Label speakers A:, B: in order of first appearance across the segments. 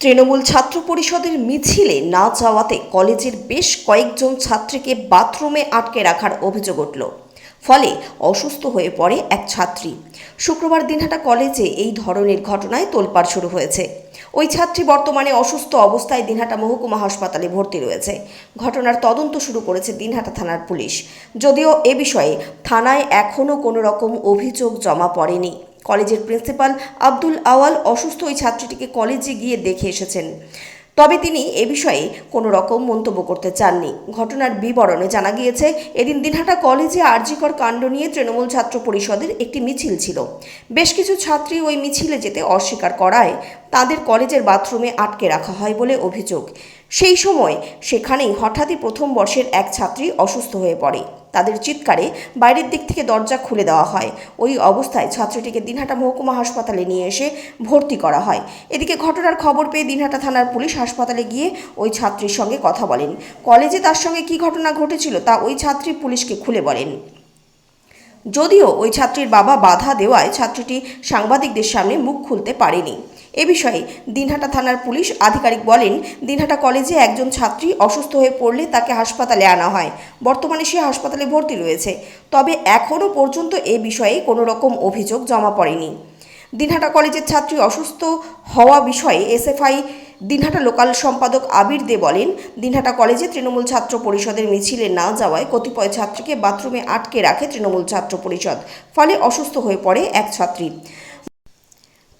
A: তৃণমূল ছাত্র পরিষদের মিছিলে না যাওয়াতে কলেজের বেশ কয়েকজন ছাত্রীকে বাথরুমে আটকে রাখার অভিযোগ উঠল। ফলে অসুস্থ হয়ে পড়ে এক ছাত্রী। শুক্রবার দিনহাটা কলেজে এই ধরনের ঘটনায় তোলপাড় শুরু হয়েছে। ওই ছাত্রী বর্তমানে অসুস্থ অবস্থায় দিনহাটা মহকুমা হাসপাতালে ভর্তি রয়েছে। ঘটনার তদন্ত শুরু করেছে দিনহাটা থানার পুলিশ। যদিও এ বিষয়ে থানায় এখনও কোনো রকম অভিযোগ জমা পড়েনি। কলেজের প্রিন্সিপাল আব্দুল আওয়াল অসুস্থ ওই ছাত্রীটিকে কলেজে গিয়ে দেখে এসেছেন। তবে তিনি এ বিষয়ে কোনো রকম মন্তব্য করতে চাননি। ঘটনার বিবরণে জানা গিয়েছে, এদিন দিনহাটা কলেজে আরজিকর কাণ্ড নিয়ে তৃণমূল ছাত্র পরিষদের একটি মিছিল ছিল। বেশ কিছু ছাত্রী ওই মিছিলে যেতে অস্বীকার করায় তাদের কলেজের বাথরুমে আটকে রাখা হয় বলে অভিযোগ। সেই সময় সেখানেই হঠাৎই প্রথম বর্ষের এক ছাত্রী অসুস্থ হয়ে পড়ে। তাদের চিৎকারে বাইরের দিক থেকে দরজা খুলে দেওয়া হয়। ওই অবস্থায় ছাত্রীটিকে দিনহাটা মহকুমা হাসপাতালে নিয়ে এসে ভর্তি করা হয়। এদিকে ঘটনার খবর পেয়ে দিনহাটা থানার পুলিশ হাসপাতালে গিয়ে ওই ছাত্রীর সঙ্গে কথা বলেন। কলেজে তার সঙ্গে কী ঘটনা ঘটেছিল তা ওই ছাত্রী পুলিশকে খুলে বলেন। যদিও ওই ছাত্রীর বাবা বাধা দেওয়ায় ছাত্রীটি সাংবাদিকদের সামনে মুখ খুলতে পারেনি। এ বিষয়ে দিনহাটা থানার পুলিশ আধিকারিক বলেন, দিনহাটা কলেজে একজন ছাত্রী অসুস্থ হয়ে পড়লে তাকে হাসপাতালে আনা হয়। বর্তমানে সে হাসপাতালে ভর্তি রয়েছে। তবে এখনও পর্যন্ত এ বিষয়ে কোনো রকম অভিযোগ জমা পড়েনি। দিনহাটা কলেজের ছাত্রী অসুস্থ হওয়া বিষয়ে এসএফআই দিনহাটা লোকাল সম্পাদক আবির দে বলেন, দিনহাটা কলেজে তৃণমূল ছাত্র পরিষদের মিছিলে না যাওয়ায় কতিপয় ছাত্রীকে বাথরুমে আটকে রাখে তৃণমূল ছাত্র পরিষদ, ফলে অসুস্থ হয়ে পড়ে এক ছাত্রী।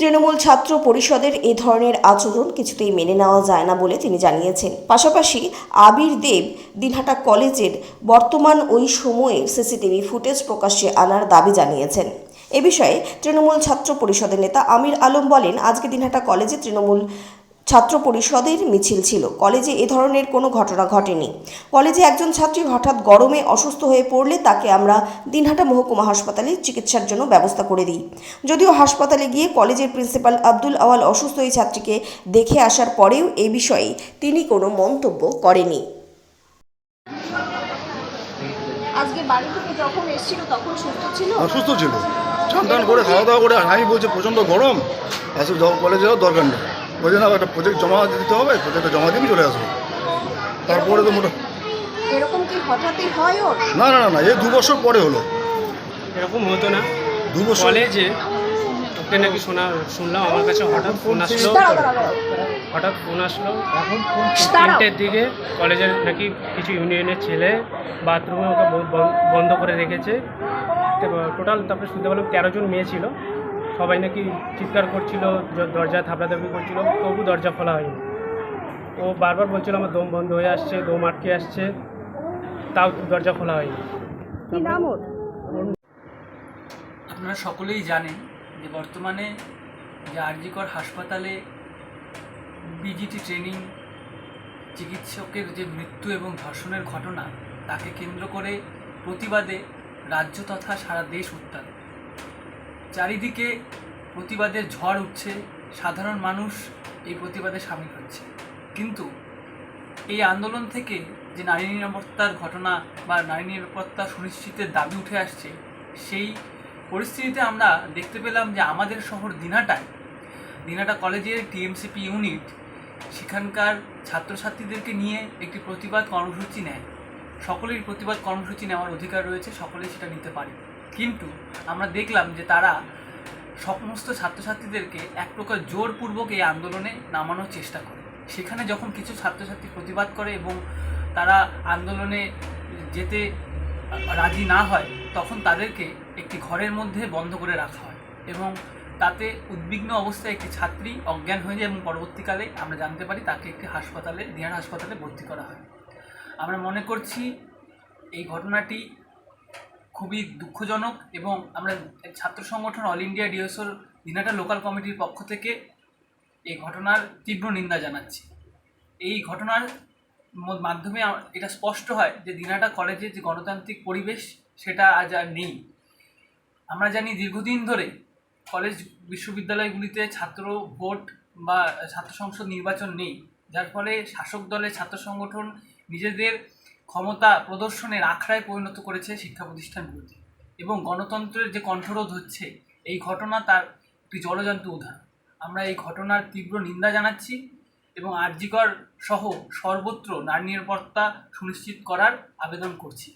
A: তৃণমূল ছাত্র পরিষদের এ ধরনের আচরণ কিছুতেই মেনে নেওয়া যায় না বলে তিনি জানিয়েছেন। পাশাপাশি আবির দেব দিনহাটা কলেজের বর্তমান ওই সময়ের সিসিটিভি ফুটেজ প্রকাশ্যে আনার দাবি জানিয়েছেন। এ বিষয়ে তৃণমূল ছাত্র পরিষদের নেতা আমির আলম বলেন, আজকে দিনহাটা কলেজে তৃণমূল ছাত্র পরিষদের মিছিল ছিল। কলেজে এ ধরনের কোনো ঘটনা ঘটেনি। কলেজে একজন ছাত্রী হঠাৎ গরমে অসুস্থ হয়ে পড়লে তাকে আমরা দিনহাটা মহকুমা হাসপাতালে চিকিৎসার জন্য ব্যবস্থা করে দিই। যদিও হাসপাতালে গিয়ে কলেজের প্রিন্সিপাল আব্দুল আওয়াল অসুস্থ এই ছাত্রীকে দেখে আসার পরেও এ বিষয়ে তিনি কোনো মন্তব্য করেনি।
B: আজকে বাড়ি থেকে যখন এসেছিল তখন সুস্থ ছিল?
C: অসুস্থ ছিল। করে খাওয়া দাওয়া করে আমি বলছে প্রচণ্ড গরম। আসলে কলেজে যাওয়ার দরকার নেই। বলছে না একটা প্রজেক্ট জমা দিতে হবে প্রজেক্টটা জমা দিয়ে চলে আসব। তারপরে তো মোটা
B: এরকম কি হঠাৎই হয় ওর?
C: না না না না এই দু বছর পরে হলো।
D: এরকম হতো না।
C: দু বছর
D: কলেজে ওকে নাকি শোনা শুনলাম আমার কাছে হঠাৎ ফোন আসলো। হঠাৎ ফোন আসলো।
B: এখন
D: তিনটের দিকে কলেজের নাকি কিছু ইউনিয়নের ছেলে বাথরুমে ওকে বন্ধ করে রেখেছে। টোটাল তারপরে শুনতে পেলাম তেরো জন মেয়ে ছিল। সবাই নাকি চিৎকার করছিল দরজা থাপড়াথাপড়ি করছিল তবু দরজা খোলা হয়নি। ও বারবার বলছিল আমার দম বন্ধ হয়ে আসছে দম আটকে আসছে তাও দরজা খোলা হয়নি।
E: আপনারা সকলেই জানেন যে বর্তমানে যে আরজিকর হাসপাতালে বিজিটি ট্রেনিং চিকিৎসকের যে মৃত্যু এবং ধর্ষণের ঘটনা তাকে কেন্দ্র করে প্রতিবাদে রাজ্য তথা সারা দেশ উত্তাল। চারিদিকে প্রতিবাদের ঝড় উঠছে, সাধারণ মানুষ এই প্রতিবাদে সামিল হচ্ছে। কিন্তু এই আন্দোলন থেকে যে নারী নিরাপত্তার ঘটনা বা নারী নিরাপত্তা সুনিশ্চিতের দাবি উঠে আসছে, সেই পরিস্থিতিতে আমরা দেখতে পেলাম যে আমাদের শহর দিনাটায়, দিনাটা কলেজের টিএমসিপি ইউনিট, সেখানকার ছাত্রছাত্রীদেরকে নিয়ে একটি প্রতিবাদ কর্মসূচি নেয়। সকলেই প্রতিবাদ কর্মসূচি নেওয়ার অধিকার রয়েছে, সকলেই সেটা নিতে পারে। কিন্তু আমরা দেখলাম যে তারা সমস্ত ছাত্রছাত্রীদেরকে এক প্রকার জোরপূর্বক এই আন্দোলনে নামানোর চেষ্টা করে। সেখানে যখন কিছু ছাত্রছাত্রী প্রতিবাদ করে এবং তারা আন্দোলনে যেতে রাজি না হয়, তখন তাদেরকে একটি ঘরের মধ্যে বন্ধ করে রাখা হয় এবং তাতে উদ্বিগ্ন অবস্থায় একটি ছাত্রী অজ্ঞান হয়ে যায় এবং পরবর্তীকালে আমরা জানতে পারি তাকে একটি হাসপাতালে দিনার হাসপাতালে ভর্তি করা হয়। আমরা মনে করছি এই ঘটনাটি খুবই দুঃখজনক এবং আমরা ছাত্র সংগঠন অল ইন্ডিয়া ডিএসওর দিনাটা লোকাল কমিটির পক্ষ থেকে এই ঘটনার তীব্র নিন্দা জানাচ্ছি। এই ঘটনার মাধ্যমে এটা স্পষ্ট হয় যে দিনাটা কলেজে যে গণতান্ত্রিক পরিবেশ সেটা আজ আর নেই। আমরা জানি দীর্ঘদিন ধরে কলেজ বিশ্ববিদ্যালয়গুলিতে ছাত্র ভোট বা ছাত্র সংসদ নির্বাচন নেই। যার ফলে শাসক দলের ছাত্র সংগঠন নিজেদের ক্ষমতা প্রদর্শনের আখড়ায় পরিণত করেছে শিক্ষা প্রতিষ্ঠানগুলোতে এবং গণতন্ত্রের যে কণ্ঠরোধ হচ্ছে, এই ঘটনা তার একটি জলজান্ত উদাহরণ। আমরা এই ঘটনার তীব্র নিন্দা জানাচ্ছি এবং আরজিকর সহ সর্বত্র নারী নিরাপত্তা সুনিশ্চিত করার আবেদন করছি।